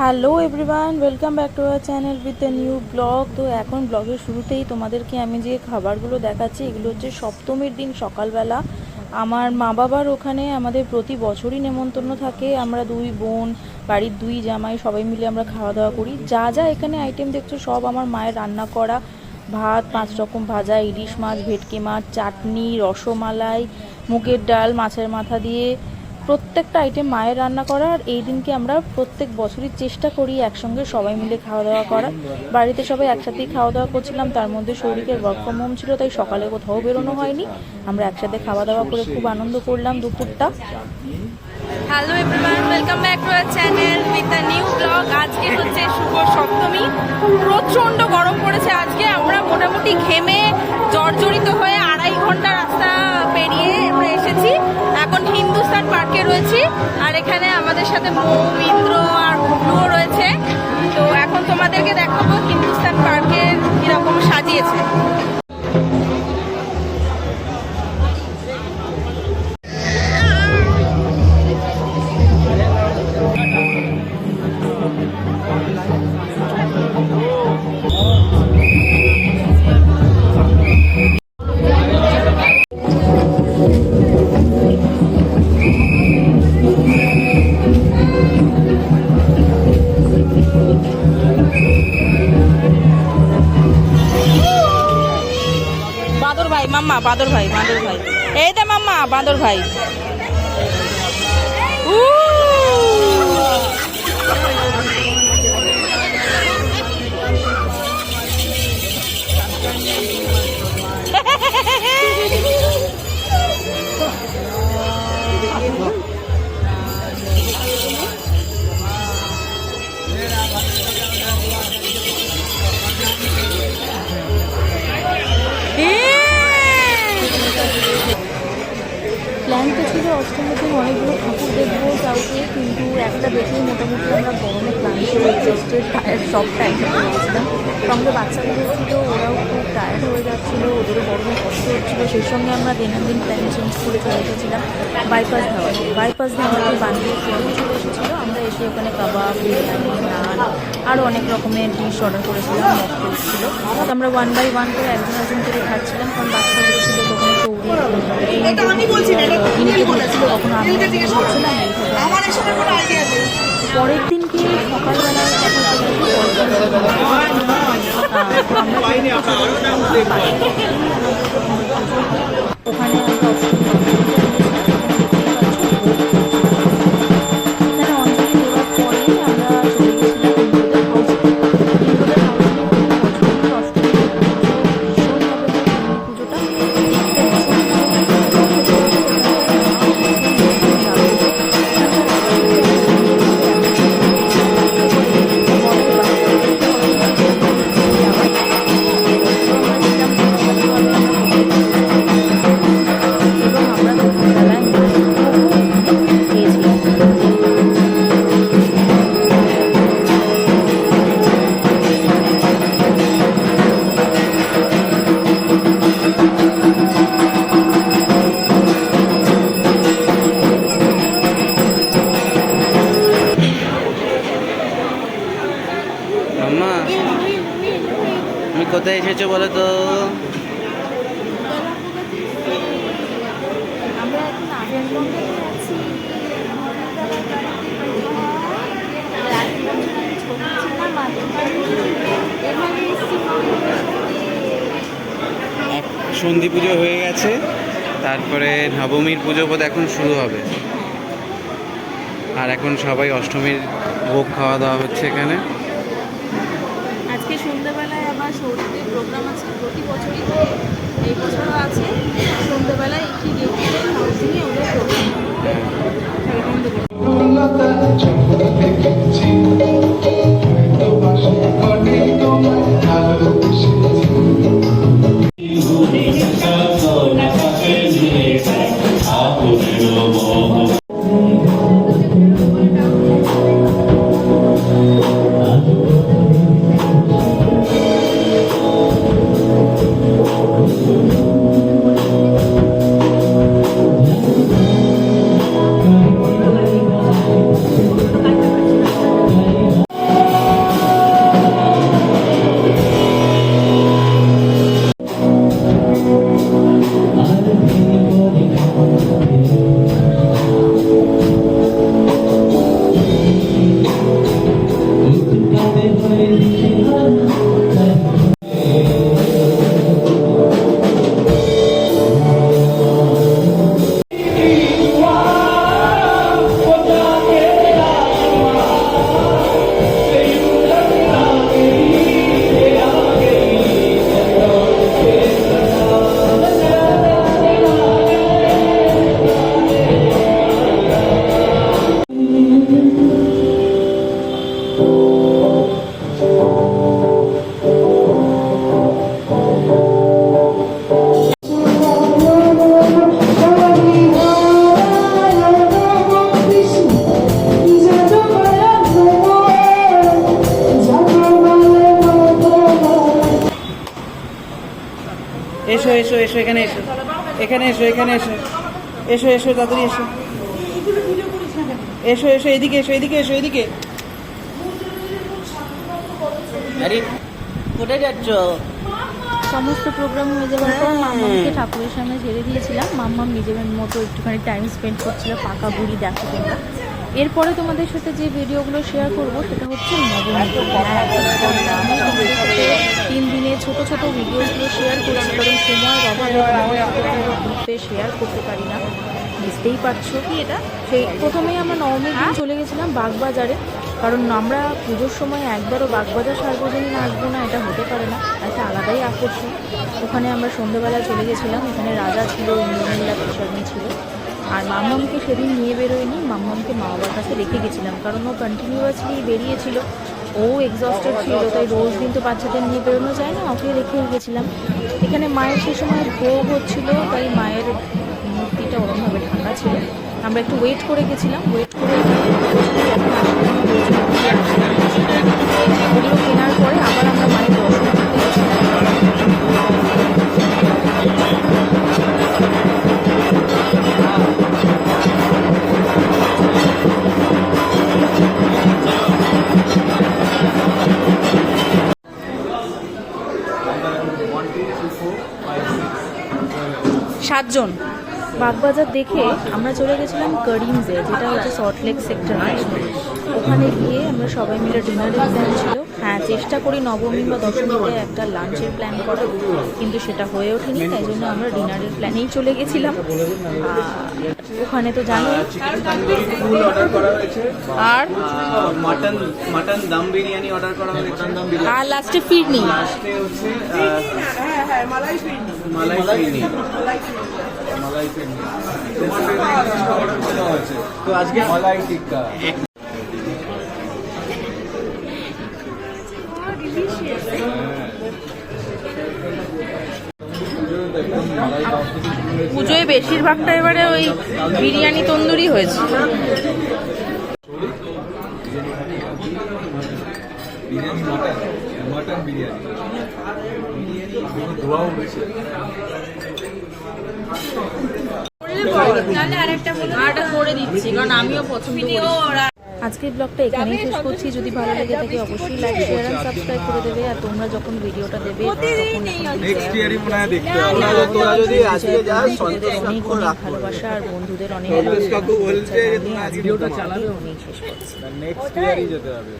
Hello everyone, welcome back to our channel with the new blog. তো এখন ব্লগের শুরুতেই তোমাদেরকে আমি যে খাবারগুলো দেখাচ্ছি, এগুলো হচ্ছে সপ্তমীর দিন সকালবেলা। আমার মা বাবার ওখানে আমাদের প্রতি বছরই নেমন্তন্ন থাকে। আমরা দুই বোন, বাড়ির দুই জামাই সবাই মিলে আমরা খাওয়া দাওয়া করি। যা যা এখানে আইটেম দেখছ সব আমার মায়ের রান্না করা। ভাত, পাঁচ রকম ভাজা, ইলিশ মাছ, ভেটকি মাছ, চাটনি, রসমালাই, মুগের ডাল, মাছের মাথা দিয়ে প্রত্যেকটা আইটেম মায়ের রান্না করা আর এই দিনকে আমরা প্রত্যেক বছরই চেষ্টা করি একসঙ্গে সবাই মিলে খাওয়া দাওয়া করা বাড়িতে সবাই একসাথেই খাওয়া দাওয়া করছিলাম, তার মধ্যে শরীরের ওয়ার্ক ফ্রম হোম ছিল, তাই সকালে কোথাও বেরোনো হয়নি। আমরা একসাথে খাওয়া দাওয়া করে খুব আনন্দ করলাম দুপুরটা। Hello everyone welcome back to our channel with a new blog আজকে হচ্ছে শুভ সপ্তমী। প্রচণ্ড গরম পড়েছে। আজকে আমরা মোটামুটি ঘেমে জর্জরিত হয়ে রয়েছি। আর এখানে আমাদের সাথে ইন্দ্র আর গুবলুও রয়েছে। তো এখন তোমাদেরকে দেখাবো হিন্দুস্তান পার্কের কীরকম সাজিয়েছে। বাদর ভাই বাঁদর ভাই এই দে মাম্মা বাঁদর ভাই অনেকগুলো ঠাকুর দেখব কাউকে কিন্তু একটা দেখেই মোটামুটি আমরা গরমে ক্লান্ত হয়ে এক্সস্টেড টায়ার্ড সবটা একসাথে হয়েছিলাম সঙ্গে বাচ্চাগুলো ছিল ওরাও খুব টায়ার্ড হয়ে যাচ্ছিল, ওদেরও গরমে কষ্ট হচ্ছিল, সেই সঙ্গে আমরা দিনাদিন প্ল্যান চেঞ্জ করে চলে এসেছিলাম বাইপাস ধাওয়াতে বাইপাস ধাওয়াতে বান্ডিল ফোরও চলে এসেছিল আমরা এসে ওখানে কাবাব, বিরিয়ানি, নান আরও অনেক রকমের ডিশ অর্ডার করেছিলাম মকটেল ছিল আমরা ওয়ান বাই ওয়ান করে একজন একজন করে খাচ্ছিলাম, কারণ বাচ্চাগুলো ছিল তখন একটু ইনকে দিচ্ছিল কখনো আমার এসবের কোনো আইডিয়া নেই। পরের দিন কি সকালবেলা এখানে কোথায় এসেছ বলো তো? সন্ধি পুজো হয়ে গেছে তারপরে নবমীর পুজো বোধ এখন শুরু হবে। আর এখন সবাই অষ্টমীর ভোগ খাওয়া দাওয়া হচ্ছে এখানে। আজকে সন্ধ্যাবেলায় আবার প্রোগ্রাম আছে প্রতি বছরই হয় এই বছরও আছে সন্ধ্যেবেলায় একটি গেটের হাউসিংয়ে ওদের প্রোগ্রাম এসো এসো এখানে এসো। এখানে এসো এখানে এসো। এসো এসো তাড়াতাড়ি এসো। এসো এসো এদিকে এসো এদিকে এসো এদিকে। আরে কোথায় যাচ্ছ? সমস্ত প্রোগ্রাম হয়ে যাওয়ার পর মাম্মামকে ঠাকুরের সামনে ছেড়ে দিয়েছিলাম। মাম্মাম নিজের মতো একটুখানি টাইম স্পেন্ড করছিল পাকা বুড়ি দেখো তোমরা। এরপরে তোমাদের সাথে যে ভিডিওগুলো শেয়ার করব, সেটা হচ্ছে তিন দিনে ছোট ছোট ভিডিওগুলো শেয়ার করছি, কারণ সময়ের অভাবে শেয়ার করতে পারি না। বুঝতেই পারছ কি এটা? সেই প্রথমেই আমরা নবমীর দিন চলে গেছিলাম বাগবাজারে, কারণ আমরা পুজোর সময় একবারও বাগবাজার সার্বজনীন আসব না, এটা হতে পারে না, একটা আলাদাই আকর্ষণ। ওখানে আমরা সন্ধ্যেবেলা চলে গেছিলাম, এখানে রাজা ছিল, ইন্দ্রনীলা প্রসাদনী ছিল। আর মাম্মামকে সেদিন নিয়ে বেরোয়নি মাম্মামকে মা বাবার কাছে রেখে গেছিলাম, কারণ ও কন্টিনিউয়াসলি বেরিয়েছিল। ও এক্সস্টেড ছিল তাই রোজ দিন তো বাচ্চাদের নিয়ে বেরোনো যায় না, ওকে রেখে গেছিলাম। এখানে মায়ের সে সময় ভোগ হচ্ছিল, তাই মায়ের মূর্তিটা ওরমভাবে ঢাকা ছিল। আমরা একটু ওয়েট করে গেছিলাম ওয়েট করে ওগুলো কেনার পরে আবার আমরা মায়ের দর্শন সাতজন। বাগবাজার দেখে আমরা চলে গেছিলাম করিমসে যেটা হচ্ছে সল্টলেক সেক্টর ওখানে গিয়ে আমরা সবাই মিলে ডিনারের প্ল্যান ছিল হ্যাঁ চেষ্টা করি নবমী বা দশমীতে একটা লাঞ্চের প্ল্যান করার কিন্তু সেটা হয়ে ওঠেনি তাই জন্য আমরা ডিনারের প্ল্যানেই চলে গেছিলাম। ওখানে তো জানো ফুল অর্ডার করা হয়েছে। আর mutton mutton dum biryani order করা হয়েছে। আর লাস্টে ফিরনি। লাস্টে হচ্ছে মালাই ফিরনি। মালাই ফিরনি। তো আজকে মালাই টিক্কা। বেশিরভাগটা এবারে ওই বিরিয়ানি তন্দুরি হয়েছে। আরেকটা করে দিচ্ছি কারণ আমিও প্রথম আজকের ব্লগটা এখানেই শেষ করছি। যদি ভালো লাগে থাকে অবশ্যই লাইক শেয়ার এন্ড সাবস্ক্রাইব করে দেবে। আর তোমরা যখন ভিডিওটা দেবে নেক্সট ইয়ারই মনে হয় দেখতে হবে। তোরা তোরা যদি আজকে যাস বন্ধুদের সন্তোষ অনেক অনেক ভালোবাসা আর বন্ধুদের অনেক ভালোবাসা ভিডিওটা চালাবে। অনেক শেষ করছি। নেক্সট ইয়ারই যেতে হবে।